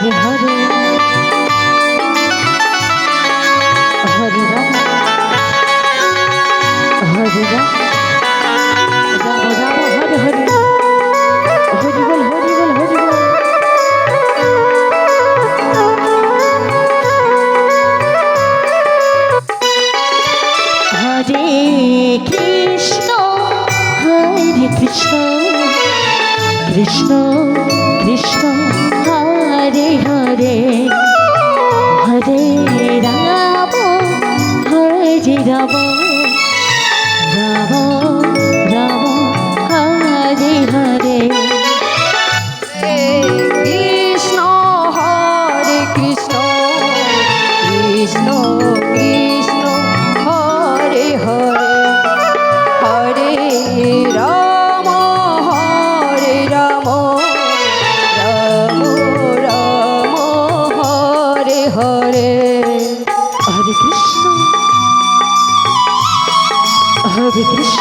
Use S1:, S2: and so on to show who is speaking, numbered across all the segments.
S1: হরে হরে হরে রাম হরে রাম যাব যাব হরে হরে। হরি বল হরি বল হরি বল হরে কৃষ্ণ হরে কৃষ্ণ। কৃষ্ণ কৃষ্ণ। যাব যাব যাব হরে হরে রাধে
S2: কৃষ্ণ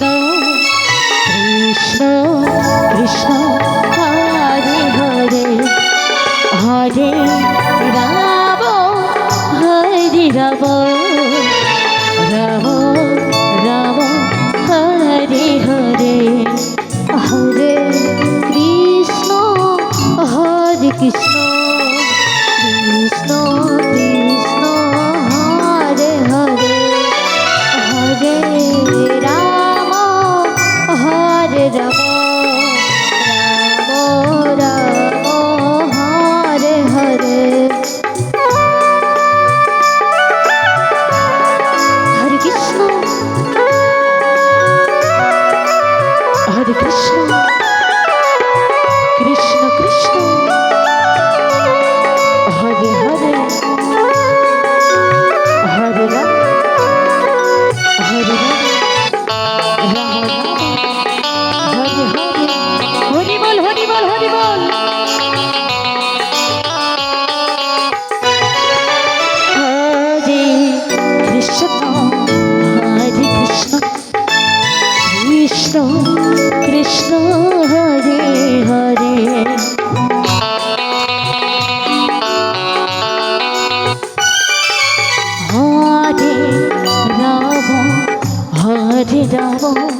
S2: so বুঝে যাব।